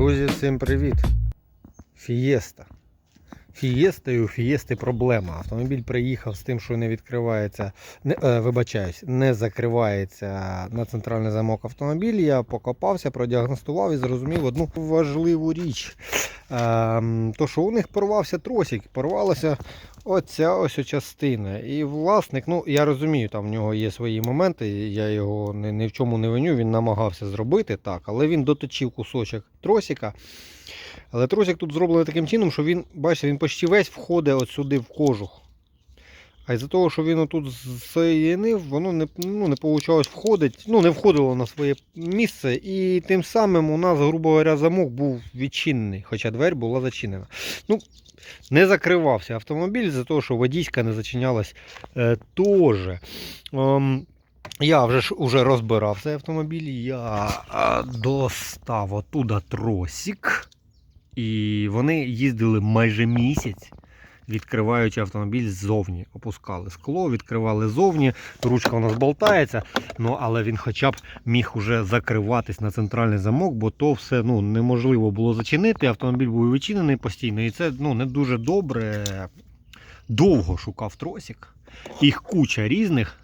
Друзі, всім привіт! Фієста. У Фієсти проблема. Автомобіль приїхав з тим, що не відкривається, не, е, вибачаюсь, не закривається на центральний замок автомобіль. Я покопався, продіагностував і зрозумів одну важливу річ. Ем, то, що у них порвався тросик, порвалася оця ось частина. І власник, ну я розумію, там в нього є свої моменти, я його ні, ні в чому не виню, він намагався зробити так, але він доточив кусочок тросика. Але тросик тут зроблений таким чином, що він, бачите, він почти весь входить от сюди в кожух. А із-за того, що він отут соєдинив, воно не, ну, не вийшло входить, ну, не входило на своє місце. І тим самим у нас, грубо говоря, замок був відчинений, хоча двері була зачинена. Ну, не закривався автомобіль за того, що водійська не зачинялась е, теж. Ем, я вже ж уже розбирав цей автомобіль, я е, достав оттуда тросик. І вони їздили майже місяць, відкриваючи автомобіль ззовні. Опускали скло, відкривали ззовні, ручка у нас болтається, ну, але він хоча б міг уже закриватись на центральний замок, бо то все ну, неможливо було зачинити. Автомобіль був відчинений постійно. І це ну, не дуже добре. Довго шукав тросик. Їх куча різних.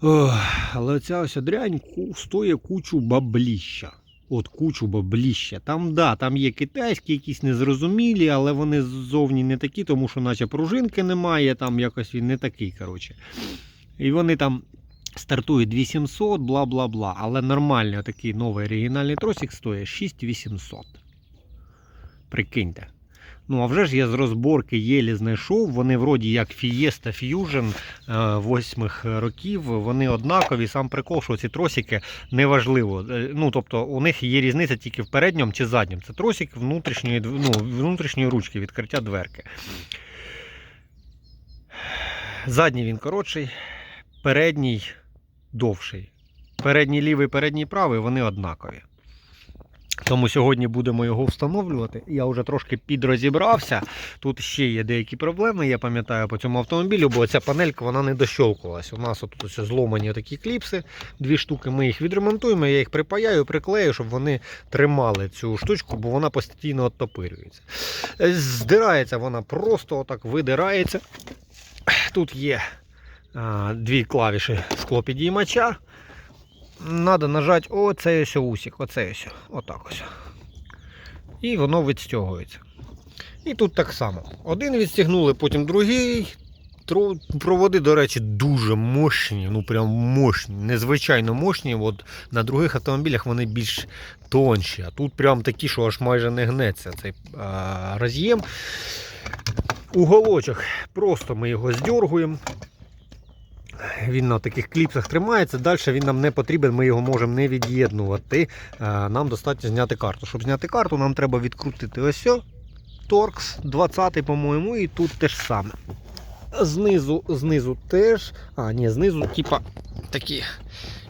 Ох, але ця ось дрянь стоїть кучу бабліща. От кучу бабліща. Там, да, там є китайські, якісь незрозумілі, але вони ззовні не такі, тому що наче пружинки немає, там якось він не такий. коротше. І вони там стартують 2700, бла бла бла. Але нормальний такий новий оригінальний тросик стоїть 6800. Прикиньте. Ну, а вже ж я з розборки єлі знайшов. Вони вроді як Fiesta Fusion е, восьмих років, вони однакові. Сам прикол, що ці тросики неважливо. Е, Ну, тобто у них є різниця тільки в передньому чи задньому. Це тросик внутрішньої, ну, внутрішньої ручки, відкриття дверки. Задній він коротший, передній довший. Передній лівий, передній правий, вони однакові. Тому сьогодні будемо його встановлювати. Я вже трошки підрозібрався. Тут ще є деякі проблеми, я пам'ятаю по цьому автомобілю, бо ця панелька вона не дощолкувалась. У нас тут ось зломані такі кліпси, дві штуки. Ми їх відремонтуємо, я їх припаяю, приклею, щоб вони тримали цю штучку, бо вона постійно оттопирюється. Здирається вона просто отак видирається. Тут є а, дві клавіші склопідіймача. Надо нажати оцей ось усік, оцей ось, отак ось. І воно відстягується. І тут так само. Один відстягнули, потім другий. Проводи, до речі, дуже мощні, ну прям мощні, незвичайно мощні. От на других автомобілях вони більш тонші. А тут прям такі, що аж майже не гнеться цей роз'єм. Уголочок. Просто ми його здергуємо. Він на таких кліпсах тримається. Далі він нам не потрібен, ми його можемо не від'єднувати. Е, Нам достатньо зняти карту. Щоб зняти карту, нам треба відкрутити ось о, Торкс 20, по-моєму, і тут те ж саме. Знизу, знизу теж. А, ні, знизу, типа такі.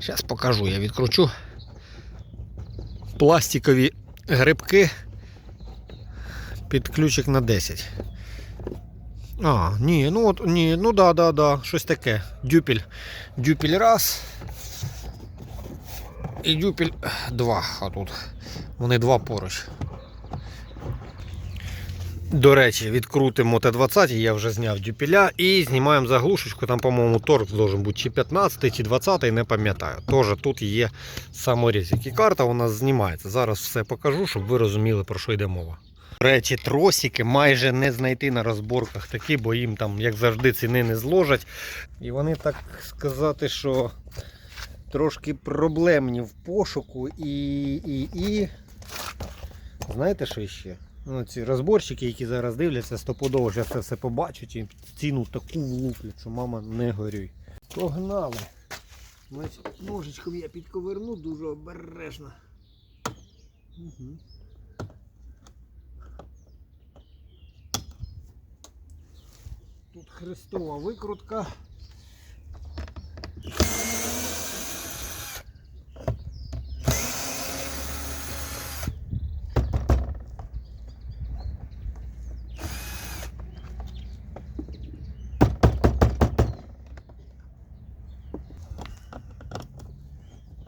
Зараз покажу, я відкручу. Пластикові грибки під ключик на 10. А, ні, ну от ні, ну да, да, да, щось таке. Дюпель. Дюпель раз. І дюпель два. А тут. Вони два поруч. До речі, відкрутимо Т-20, я вже зняв дюпеля і знімаємо заглушечку. Там, по-моєму, торг должен бути чи 15, чи 20, не пам'ятаю. Тож тут є саморіз. І карта у нас знімається. Зараз все покажу, щоб ви розуміли, про що йде мова. Речі, тросики майже не знайти на розборках такі, бо їм там, як завжди, ціни не зложать. І вони, так сказати, що трошки проблемні в пошуку і. і, і... Знаєте, що ще? Ну, ці розборщики, які зараз дивляться, стопудово зараз це все побачать і ціну таку влуплять, що мама не горюй. Погнали. Ножичком я підковерну дуже обережно. Угу. Тут хрестова викрутка.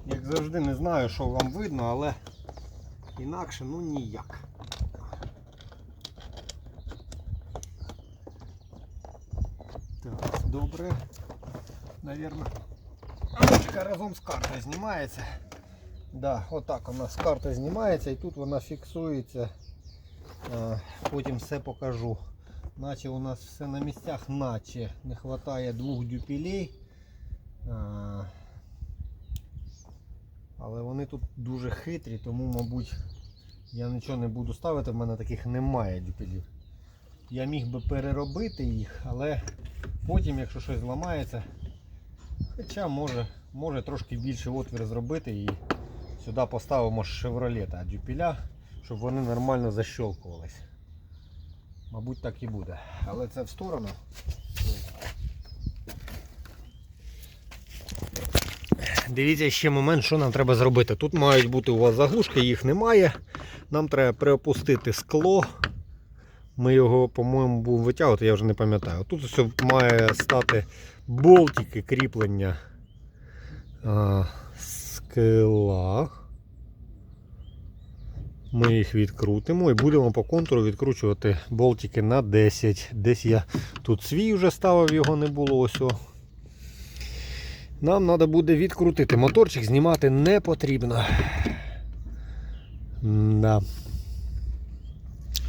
Як завжди не знаю, що вам видно, але Інакше ну ніяк. Так, добре. Навірно. Ручка разом з картою знімається. Да, отак у нас карта знімається і тут вона фіксується. Потім все покажу. Наче у нас все на місцях, наче не вистачає двох дюпілей. Але вони тут дуже хитрі, тому, мабуть, я нічого не буду ставити, в мене таких немає дюпелів. Я міг би переробити їх, але потім, якщо щось зламається, хоча може, може трошки більше отвір зробити і сюди поставимо шевролета дюпеля, щоб вони нормально защелкувались. Мабуть, так і буде. Але це в сторону. Дивіться ще момент, що нам треба зробити. Тут мають бути у вас заглушки, їх немає. Нам треба приопустити скло. Ми його, по-моєму, будемо витягувати, я вже не пам'ятаю. Тут все має стати болтики кріплення а, скла. Ми їх відкрутимо і будемо по контуру відкручувати болтики на 10. Десь я тут свій вже ставив, його не було ось. о. Нам треба буде відкрутити. Моторчик знімати не потрібно. Да.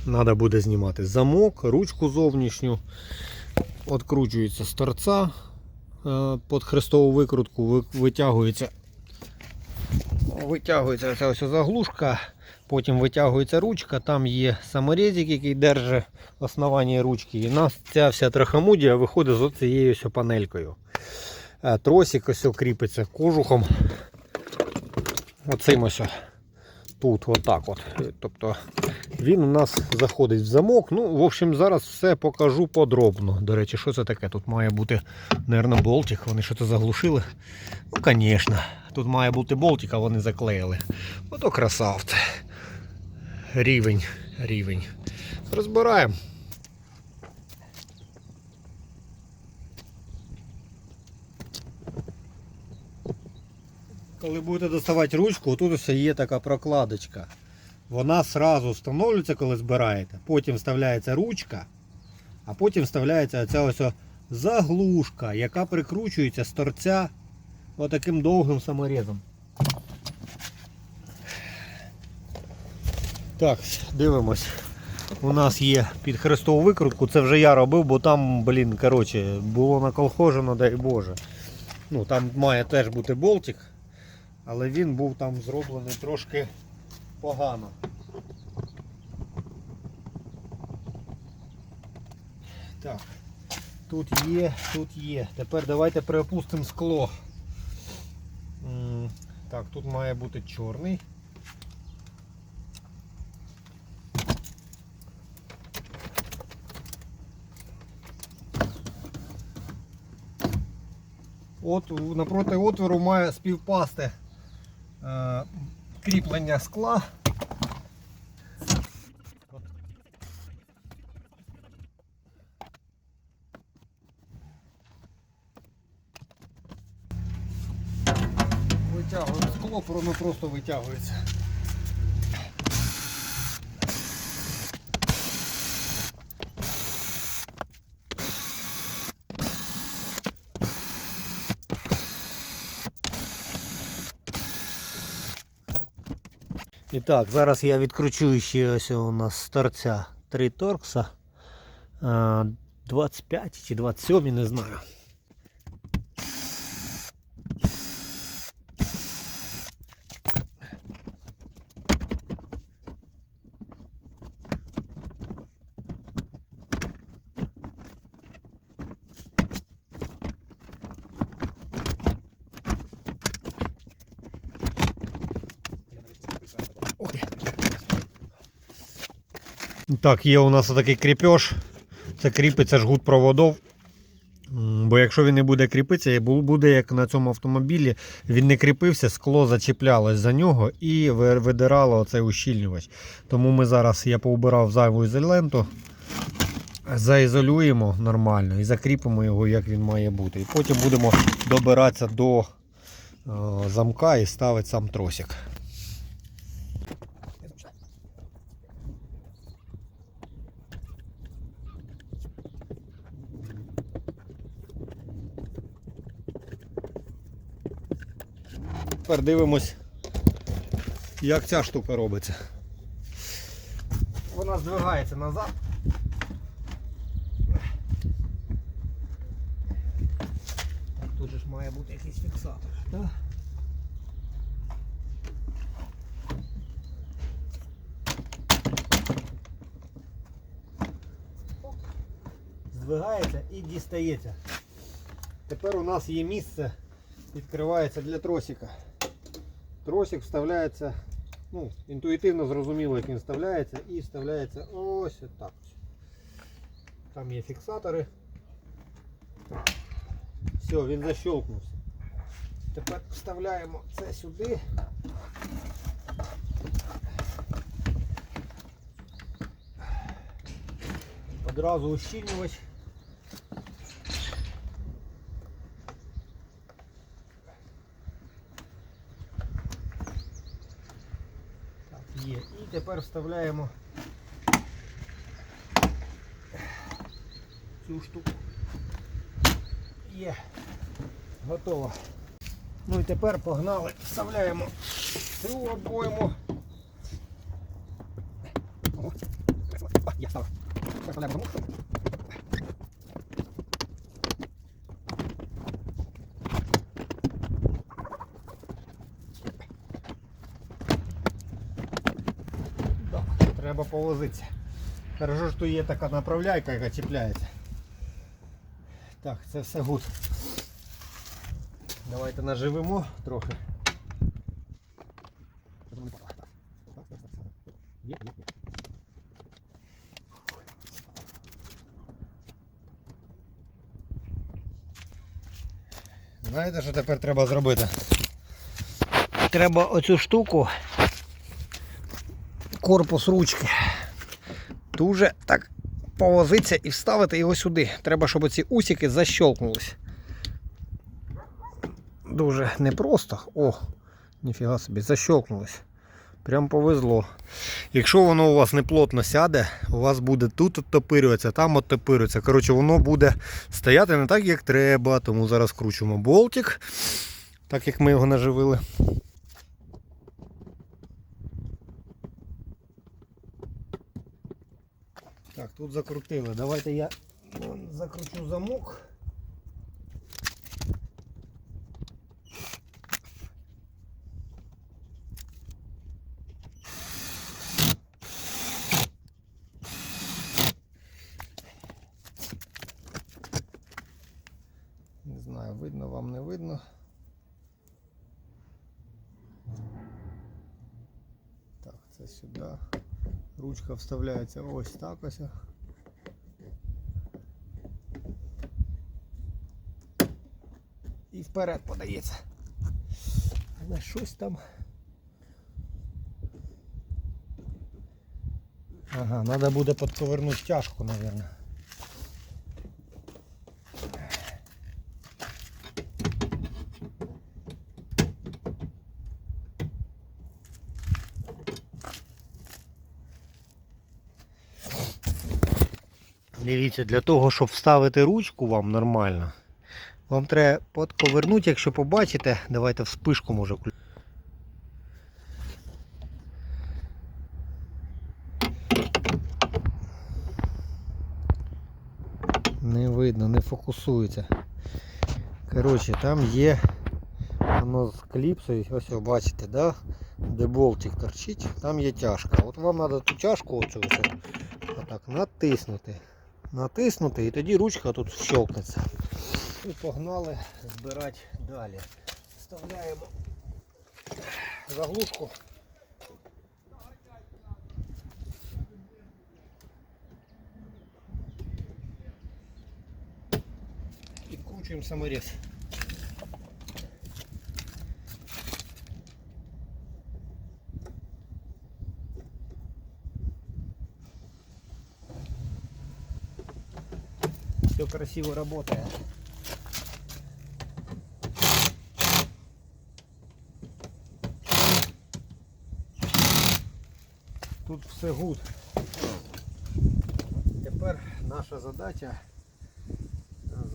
Треба буде знімати замок, ручку зовнішню. Откручується з торця е, під хрестову викрутку, витягується. Витягується ця ось заглушка, потім витягується ручка, там є саморізик, який держить основання ручки. І у нас ця вся трахамудія виходить з цією панелькою. Е, Тросик ось кріпиться кожухом. Оцим ось тут, отак от. Тобто він у нас заходить в замок. Ну, в общем, зараз все покажу подробно. До речі, що це таке? Тут має бути, мабуть, болтик. Вони що це заглушили. Ну, звісно. Тут має бути болтик, а вони заклеїли. Ото красавт. Рівень, рівень. Розбираємо. Коли будете доставати ручку, тут ось є така прокладочка. Вона сразу встановлюється, коли збираєте. Потім вставляється ручка, а потім вставляється ця ось заглушка, яка прикручується з торця отаким довгим саморізом. Так, дивимось. У нас є під хрестову викрутку, це вже я робив, бо там, блін, коротше, було наколхожено, дай Боже. Ну, там має теж бути болтик, але він був там зроблений трошки погано. Так, тут є, тут є. Тепер давайте приопустимо скло. Так, тут має бути чорний. От напроти отвору має співпасти кріплення скла. Витягуємо скло, воно просто витягується. І так, зараз я відкручу ще ось у нас з торця 3 торкса. Е, 25 чи 27, не знаю. Так, є у нас такий кріпеж. Це кріпиться жгут проводов. Бо якщо він не буде кріпитися, буде як на цьому автомобілі, він не кріпився, скло зачіплялось за нього і ви- видирало оцей ущільнювач. Тому ми зараз я поубирав зайву ізоленту, заізолюємо нормально і закріпимо його, як він має бути. І потім будемо добиратися до е, замка і ставити сам тросик. Тепер дивимось, як ця штука робиться. Вона здвигається назад. Так, тут же ж має бути якийсь фіксатор. Так? Здвигається і дістається. Тепер у нас є місце, відкривається для тросика. Тросик вставляється, ну, інтуїтивно зрозуміло, як він вставляється, і вставляється ось так. Там є фіксатори. Все, він защелкнувся. Тепер вставляємо це сюди. Одразу ущільнювач. Так, є. І тепер вставляємо цю штуку. Є. Готово. Ну і тепер погнали. Вставляємо цю обойму. Я став. Вставляємо замок. Да, Треба повозитися. Хорошо, що є така направляйка, яка чіпляється. Так, це все гуд. Давайте наживемо трохи. Є, є, є. Знаєте, що тепер треба зробити? Треба оцю штуку, корпус ручки, дуже так повозитися і вставити його сюди. Треба, щоб ці усики защелкнулись. Дуже непросто. О, ніфіга собі, защелкнулось. Прям повезло. Якщо воно у вас не плотно сяде, у вас буде тут оттопирюватися, там оттопирюватися. Коротше, воно буде стояти не так, як треба. Тому зараз кручуємо болтик, так як ми його наживили. Так, тут закрутили. Давайте я закручу замок. Не знаю, видно вам, не видно. Так, це сюди. Ручка вставляється ось так ось. І вперед подається. Але щось там. Ага, треба буде підковернути тяжку, мабуть. Дивіться, для того, щоб вставити ручку вам нормально, вам треба подковернути, якщо побачите, давайте вспишку може включити. Не видно, не фокусується. Коротше, там є воно з кліпсою, ось ви бачите, да? де болтик торчить, там є тяжка. От вам треба ту тяжку оцю отак натиснути. Натиснути і тоді ручка тут щелкнеться. І погнали збирати далі. Вставляємо заглушку. І вкручуємо саморез. Красиво работает. Тут все гуд. Тепер наша задача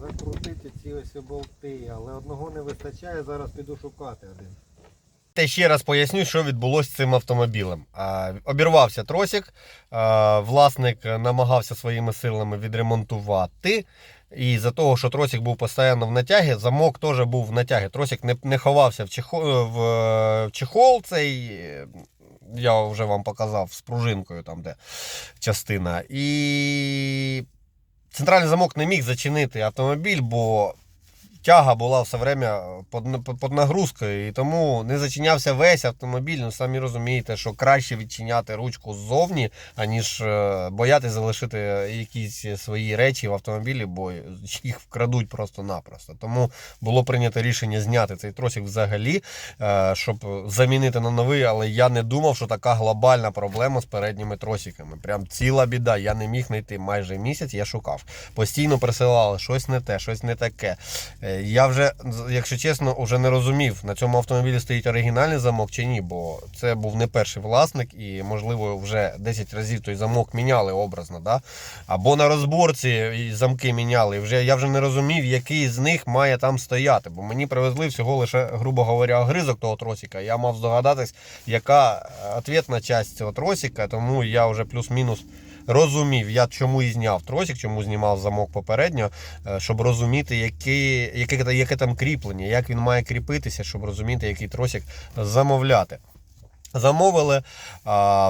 закрутити ці ось болти, але одного не вистачає, зараз піду шукати один. Давайте ще раз поясню, що відбулося з цим автомобілем. Обірвався тросик, власник намагався своїми силами відремонтувати. І за того, що тросик був постійно в натягі, замок теж був в натягі. Тросик не, не ховався в чехол, в, е, в чехол цей. е, Я вже вам показав з пружинкою, там де частина. І центральний замок не міг зачинити автомобіль, бо тяга була все время під, під нагрузкою, і тому не зачинявся весь автомобіль. Ну, самі розумієте, що краще відчиняти ручку ззовні, аніж е, боятися залишити якісь свої речі в автомобілі, бо їх вкрадуть просто-напросто. Тому було прийнято рішення зняти цей тросик взагалі, е, щоб замінити на новий, але я не думав, що така глобальна проблема з передніми тросиками. Прям ціла біда. Я не міг знайти майже місяць, я шукав. Постійно присилали щось не те, щось не таке. Е, Я вже, якщо чесно, вже не розумів, на цьому автомобілі стоїть оригінальний замок чи ні, бо це був не перший власник, і, можливо, вже 10 разів той замок міняли образно. Да? Або на розборці замки міняли. Вже, я вже не розумів, який з них має там стояти. Бо мені привезли всього лише, грубо говоря, гризок того тросика. Я мав здогадатись, яка відповідна часть цього тросика, тому я вже плюс-мінус розумів, я чому і зняв тросик, чому знімав замок попередньо, е, щоб розуміти, які, яке, яке там кріплення, як він має кріпитися, щоб розуміти, який тросик замовляти. Замовили,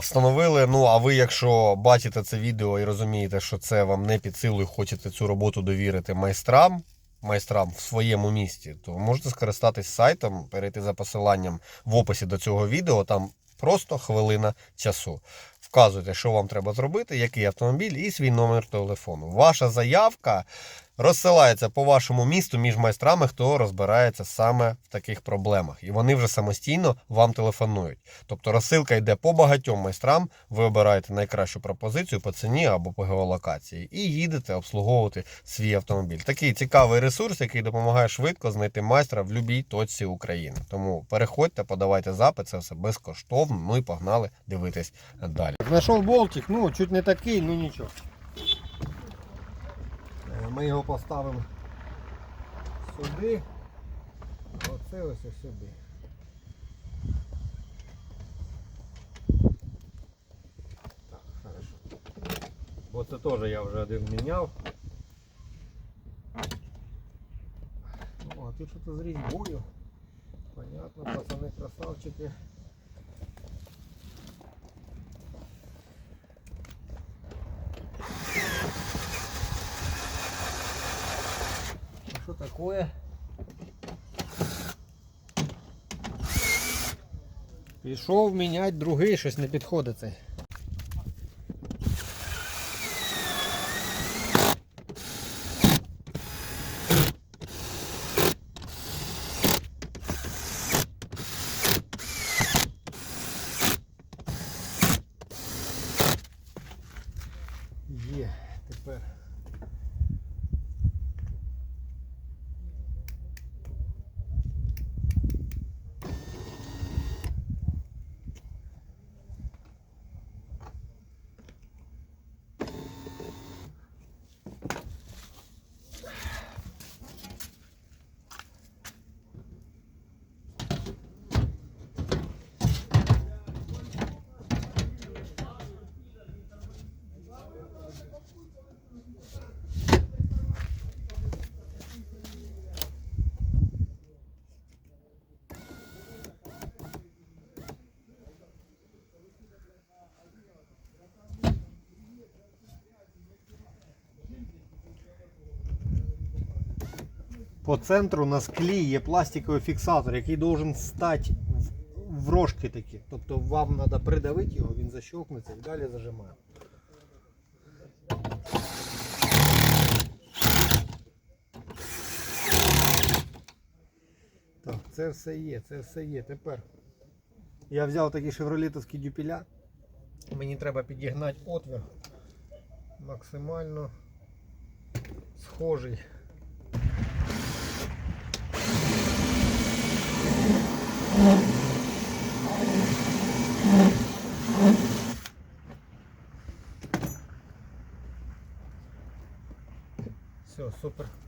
встановили. Ну, а ви, якщо бачите це відео і розумієте, що це вам не під силу і хочете цю роботу довірити майстрам, майстрам в своєму місті, то можете скористатись сайтом, перейти за посиланням в описі до цього відео. Там просто хвилина часу. Вказуйте, що вам треба зробити, який автомобіль і свій номер телефону. Ваша заявка розсилається по вашому місту між майстрами, хто розбирається саме в таких проблемах. І вони вже самостійно вам телефонують. Тобто розсилка йде по багатьом майстрам, ви обираєте найкращу пропозицію по ціні або по геолокації і їдете обслуговувати свій автомобіль. Такий цікавий ресурс, який допомагає швидко знайти майстра в будь-якій точці України. Тому переходьте, подавайте запит, це все безкоштовно. Ну і погнали дивитись далі. Знайшов болтик, ну чуть не такий, ну нічого. Е, Ми його поставимо сюди. Оце ось сюди. Так, хорошо. Бо це теж я вже один міняв. Ну, а тут щось з різьбою. Понятно, пацани красавчики. А Що такое? Пішов міняти другий, щось не підходить По центру на склі є пластиковий фіксатор, який должен стати в, в рожки такі. Тобто вам треба придавити його, він защелкнеться і далі зажимаємо. Так, це все є, це все є. Тепер я взяв такі шевролітовські дюпіля. Мені треба підігнати отвір максимально схожий. Все, супер.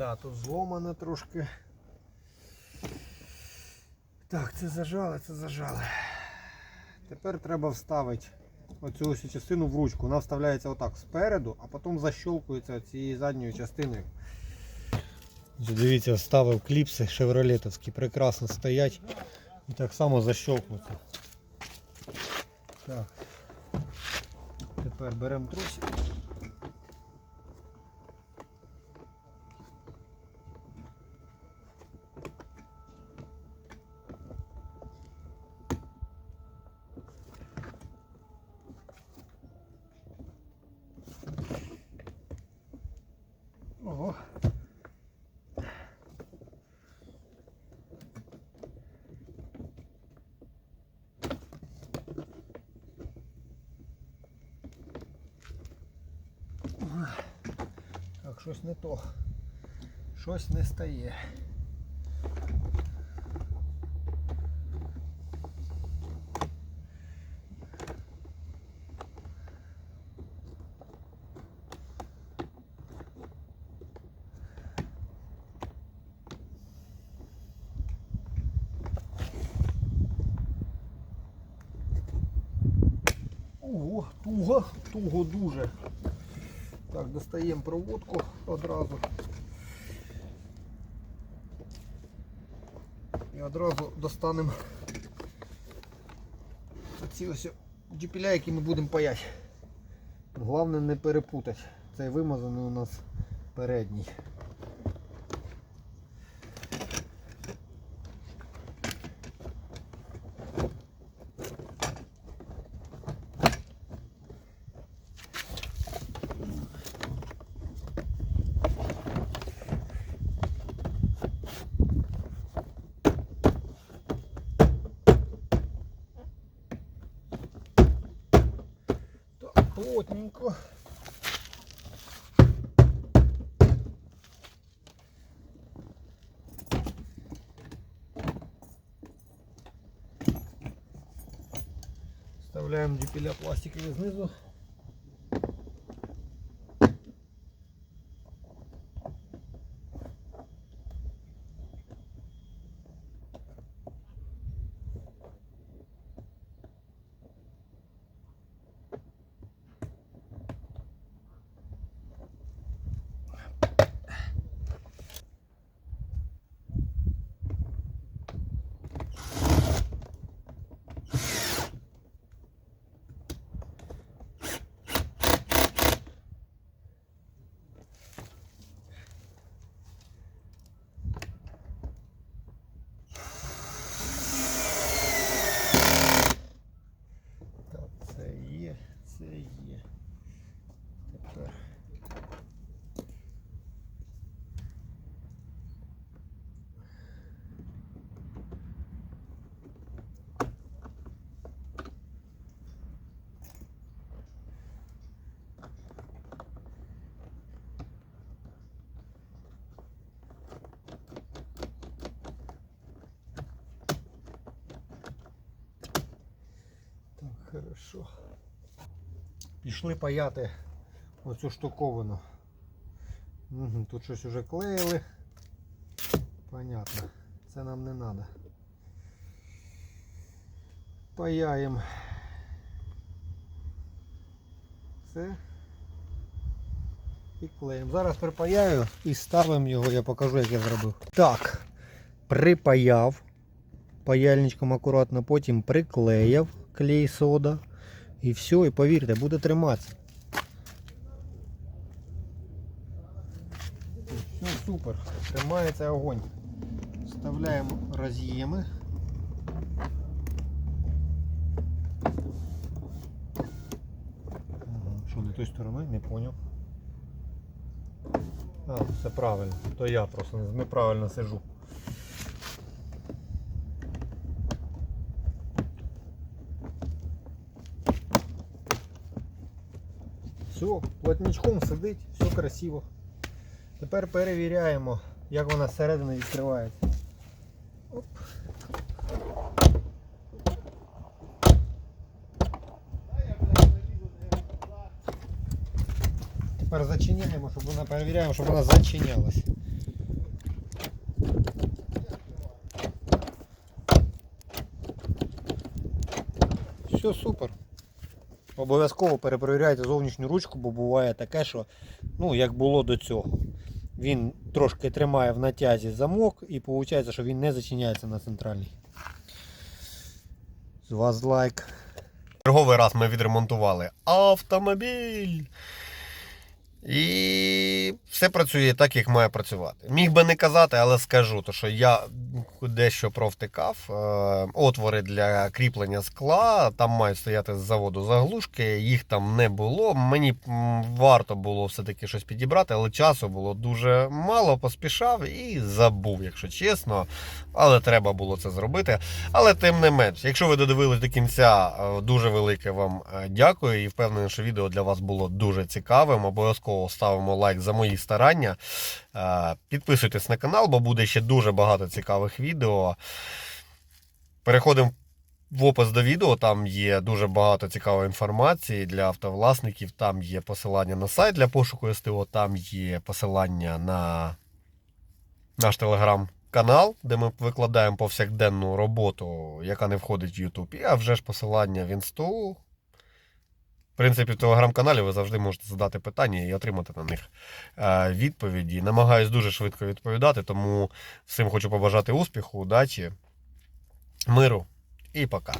Да, тут зломане трошки. Так, це зажали, це зажали. Тепер треба вставити оцю ось частину в ручку. Вона вставляється отак спереду, а потім защолкується цією задньою частиною. Дивіться, вставив кліпси шевролетовські, прекрасно стоять і так само защолкнуться. Так. Тепер беремо тросик. Ого. Так, щось не то. Щось не стає. Так, достаємо проводку одразу. І одразу достанемо ці ось дюпіля, які ми будемо паяти. Головне не перепутати. Цей вимазаний у нас передній. Так, плотненько. Дюпеля пластикові знизу. Так, це є, це є. Тепер. Хорошо. Пішли паяти оцю штуковину. Угу, тут щось вже клеїли. Понятно. Це нам не треба. Паяємо. Це. І клеїмо. Зараз припаяю і ставимо його, я покажу, як я зробив. Так, припаяв паяльничком акуратно, потім приклеїв клей сода. І все, і повірте, буде триматися. Все, супер. Тримається огонь. Вставляємо роз'єми. Що, не той сторони? Не поняв. А, все правильно. То я просто неправильно сижу. Все, плотничком сидить, все красиво. Тепер перевіряємо, як вона зсередини відкривається. Оп. Тепер зачиняємо, щоб вона перевіряємо, щоб вона зачинялась. Все супер. Обов'язково перепровіряйте зовнішню ручку, бо буває таке, що ну, як було до цього. Він трошки тримає в натязі замок і виходить, що він не зачиняється на центральній. З вас лайк. Черговий раз ми відремонтували автомобіль. І все працює так, як має працювати. Міг би не казати, але скажу, то що я дещо провтикав. Е, Отвори для кріплення скла, там мають стояти з заводу заглушки, їх там не було. Мені варто було все-таки щось підібрати, але часу було дуже мало, поспішав і забув, якщо чесно. Але треба було це зробити. Але тим не менш, якщо ви додивились до кінця, е, дуже велике вам е, дякую і впевнений, що відео для вас було дуже цікавим. Обов'язково ставимо лайк за мої старання. Е, Підписуйтесь на канал, бо буде ще дуже багато цікавих відео. Переходимо в опис до відео, там є дуже багато цікавої інформації для автовласників. Там є посилання на сайт для пошуку СТО, там є посилання на наш телеграм-канал, де ми викладаємо повсякденну роботу, яка не входить в YouTube. А вже ж посилання в інсту. Принципі, в телеграм-каналі ви завжди можете задати питання і отримати на них е, відповіді. Намагаюсь дуже швидко відповідати, тому всім хочу побажати успіху, удачі, миру і пока.